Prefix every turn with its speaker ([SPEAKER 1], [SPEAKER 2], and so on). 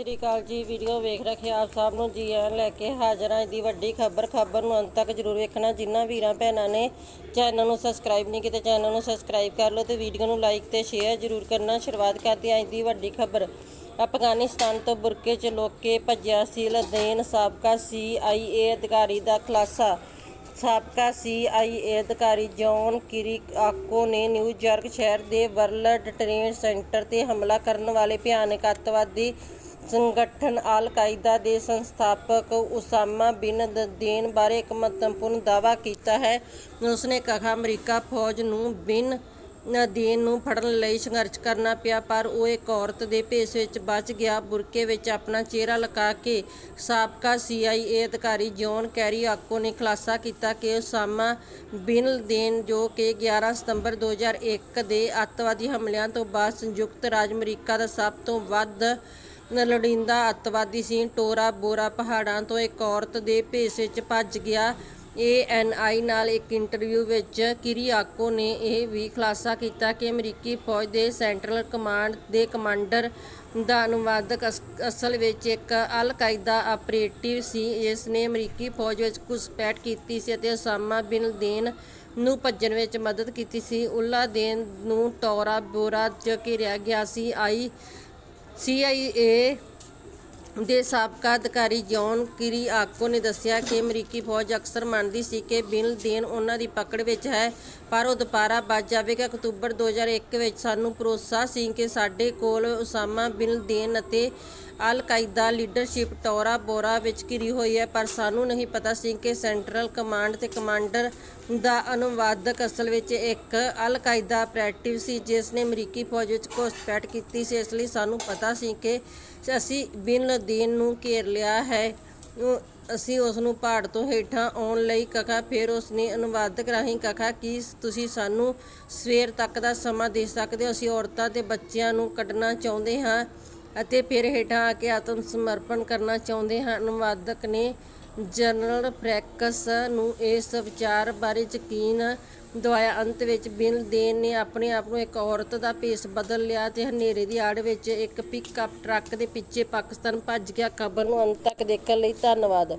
[SPEAKER 1] ਸ੍ਰੀ ਅਕਾਲ ਜੀ, ਵੀਡੀਓ ਵੇਖ ਰੱਖੇ ਆਪ ਸਭ ਨੂੰ ਜੀ ਆਇਆਂ ਲੈ ਕੇ ਹਾਜ਼ਰ ਹਾਂ। ਦੀ ਵੱਡੀ ਖਬਰ ਖਬਰ ਨੂੰ ਅੰਤ ਤੱਕ ਜਰੂਰ ਵੇਖਣਾ। ਜਿਨ੍ਹਾਂ ਵੀਰਾਂ ਭੈਣਾਂ ਨੇ ਚੈਨਲ ਨੂੰ ਸਬਸਕ੍ਰਾਈਬ ਨਹੀਂ ਕੀਤਾ, ਚੈਨਲ ਨੂੰ ਸਬਸਕ੍ਰਾਈਬ ਕਰ ਲਓ ਤੇ ਵੀਡੀਓ ਨੂੰ ਲਾਈਕ ਤੇ ਸ਼ੇਅਰ ਜਰੂਰ ਕਰਨਾ। ਸ਼ੁਰੂਆਤ ਕਰਦੇ ਹਾਂ ਅੱਜ ਦੀ ਵੱਡੀ ਖਬਰ। ਅਫਗਾਨਿਸਤਾਨ ਤੋਂ ਬੁਰਕੇ ਚ ਲੋਕ ਭੱਜਿਆ ਸੀ ਲਦੇਨ ਸਾਬਕਾ ਸੀਆਈਏ ਅਧਿਕਾਰੀ ਦਾ ਖੁਲਾਸਾ। ਸਾਬਕਾ ਸੀਆਈਏ ਅਧਿਕਾਰੀ ਜੌਨ ਕਿਰੀਆਕੋ ਨੇ ਨਿਊਯਾਰਕ ਸ਼ਹਿਰ ਦੇ ਵਰਲਡ ਟ੍ਰੇਡ ਸੈਂਟਰ ਤੇ ਹਮਲਾ ਕਰਨ ਵਾਲੇ ਭਿਆਨਕ ਅੱਤਵਾਦੀ ਸੰਗਠਨ ਅਲ ਕਾਇਦਾ ਦੇ ਸੰਸਥਾਪਕ ਉਸਾਮਾ ਬਿਨ ਲਦੇਨ ਬਾਰੇ ਇੱਕ ਮਹੱਤਵਪੂਰਨ ਦਾਅਵਾ ਕੀਤਾ ਹੈ। ਉਸਨੇ ਕਿਹਾ, ਅਮਰੀਕਾ ਫੌਜ ਨੂੰ ਬਿਨ ਨਦੀਨ ਨੂੰ ਫੜਨ ਲਈ ਸੰਘਰਸ਼ ਕਰਨਾ ਪਿਆ, ਪਰ ਉਹ ਇੱਕ ਔਰਤ ਦੇ ਭੇਸ ਵਿੱਚ ਬਚ ਗਿਆ। ਬੁਰਕੇ ਵਿੱਚ ਆਪਣਾ ਚਿਹਰਾ ਲਗਾ ਕੇ ਸਾਬਕਾ ਸੀਆਈਏ ਅਧਿਕਾਰੀ ਜੌਨ ਕੈਰੀਆਕੋ ਨੇ ਖੁਲਾਸਾ ਕੀਤਾ ਕਿ ਉਸਾਮਾ ਬਿਨ ਲਦੇਨ ਜੋ ਕਿ 11 ਸਤੰਬਰ 2001 ਦੇ ਅੱਤਵਾਦੀ ਹਮਲਿਆਂ ਤੋਂ ਬਾਅਦ ਸੰਯੁਕਤ ਰਾਜ ਅਮਰੀਕਾ ਦਾ ਸਭ ਤੋਂ ਵੱਧ ਲੋੜੀਂਦਾ ਅੱਤਵਾਦੀ ਸੀ, ਟੋਰਾ ਬੋਰਾ ਪਹਾੜਾਂ ਤੋਂ ਇੱਕ ਔਰਤ ਦੇ ਭੇਸ ਵਿੱਚ ਭੱਜ ਗਿਆ। ਏਐਨਆਈ ਨਾਲ ਇੱਕ ਇੰਟਰਵਿਊ ਵਿੱਚ ਕਿਰੀਆਕੋ ਨੇ ਇਹ ਵੀ ਖੁਲਾਸਾ ਕੀਤਾ ਕਿ ਅਮਰੀਕੀ ਫੌਜ ਦੇ ਸੈਂਟਰਲ ਕਮਾਂਡ ਦੇ ਕਮਾਂਡਰ ਦਾ ਅਨੁਵਾਦਕ ਅਸ- ਅਸਲ ਵਿੱਚ ਇੱਕ ਅਲ ਕਾਇਦਾ ਆਪਰੇਟਿਵ ਸੀ। ਜਿਸ ਨੇ ਅਮਰੀਕੀ ਫੌਜ ਵਿੱਚ ਘੁਸਪੈਠ ਕੀਤੀ ਸੀ ਅਤੇ ਉਸਾਮਾ ਬਿਨ ਲਦੇਨ ਨੂੰ ਭੱਜਣ ਵਿੱਚ ਮਦਦ ਕੀਤੀ ਸੀ। ਉਲਾ ਦੇਨ ਨੂੰ ਟੋਰਾ ਬੋਰਾ 'ਚ ਘੇਰਿਆ ਗਿਆ ਸੀ। ਆਈ ਸੀਆਈਏ ਦੇ ਸਾਬਕਾ ਅਧਿਕਾਰੀ ਜੌਨ ਕਿਰੀਆਕੋ ਨੇ ਦੱਸਿਆ ਕਿ ਅਮਰੀਕੀ ਫੌਜ ਅਕਸਰ ਮੰਨਦੀ ਸੀ ਕਿ ਬਿਨ ਲਦੇਨ ਉਹਨਾਂ ਦੀ ਪਕੜ ਵਿੱਚ ਹੈ, ਪਰ ਉਹ ਦੁਬਾਰਾ ਬਚ ਜਾਵੇਗਾ। ਅਕਤੂਬਰ 2001 ਵਿੱਚ ਸਾਨੂੰ ਭਰੋਸਾ ਸੀ ਕਿ ਸਾਡੇ ਕੋਲ ਉਸਾਮਾ, ਬਿਨ ਲਦੇਨ ਅਤੇ ਅਲ ਕਾਇਦਾ ਲੀਡਰਸ਼ਿਪ ਟੋਰਾ ਬੋਰਾ ਵਿੱਚ ਘਿਰੀ ਹੋਈ ਹੈ, ਪਰ ਸਾਨੂੰ ਨਹੀਂ ਪਤਾ ਸੀ ਕਿ ਸੈਂਟਰਲ ਕਮਾਂਡ ਤੇ ਕਮਾਂਡਰ ਦਾ ਅਨੁਵਾਦਕ ਅਸਲ ਵਿੱਚ ਇੱਕ ਅਲ ਕਾਇਦਾ ਆਪਰੇਟਿਵ ਸੀ, ਜਿਸ ਨੇ ਅਮਰੀਕੀ ਫੌਜ ਵਿੱਚ ਘੁਸਪੈਠ ਕੀਤੀ ਸੀ। ਇਸ ਲਈ ਸਾਨੂੰ ਪਤਾ ਸੀ ਕਿ ਅਸੀਂ ਬਿਨ ਲਦੀਨ ਨੂੰ ਘੇਰ ਲਿਆ ਹੈ। ਅਸੀਂ ਉਸ ਨੂੰ ਪਹਾੜ ਤੋਂ ਹੇਠਾਂ ਆਉਣ ਲਈ ਕਹਾ, ਫਿਰ ਉਸ ਨੇ ਅਨੁਵਾਦਕ ਰਾਹੀਂ ਕਹਾ ਕਿ ਤੁਸੀਂ ਸਾਨੂੰ ਸਵੇਰ ਤੱਕ ਦਾ ਸਮਾਂ ਦੇ ਸਕਦੇ ਹੋ। ਅਸੀਂ ਔਰਤਾਂ ਤੇ ਬੱਚਿਆਂ ਨੂੰ ਕੱਢਣਾ ਚਾਹੁੰਦੇ ਹਾਂ ਅਤੇ ਫਿਰ ਹੇਠਾਂ ਆ ਕੇ ਆਤਮ ਸਮਰਪਣ ਕਰਨਾ ਚਾਹੁੰਦੇ ਹਾਂ। ਅਨੁਵਾਦਕ ਨੇ ਜਨਰਲ ਫ੍ਰੈਂਕਸ ਨੂੰ ਇਸ ਵਿਚਾਰ ਬਾਰੇ ਯਕੀਨ ਦਵਾਇਆ। ਅੰਤ ਵਿੱਚ ਬਿਨ ਦੇਨ ਨੇ ਆਪਣੇ ਆਪ ਨੂੰ ਇੱਕ ਔਰਤ ਦਾ ਭੇਸ ਬਦਲ ਲਿਆ ਤੇ ਹਨੇਰੇ ਦੀ ਆੜ ਵਿੱਚ ਇੱਕ ਪਿਕਅਪ ਟਰੱਕ ਦੇ ਪਿੱਛੇ ਪਾਕਿਸਤਾਨ ਭੱਜ ਗਿਆ। ਖਬਰ ਨੂੰ ਅੰਤ ਤੱਕ ਦੇਖਣ ਲਈ ਧੰਨਵਾਦ।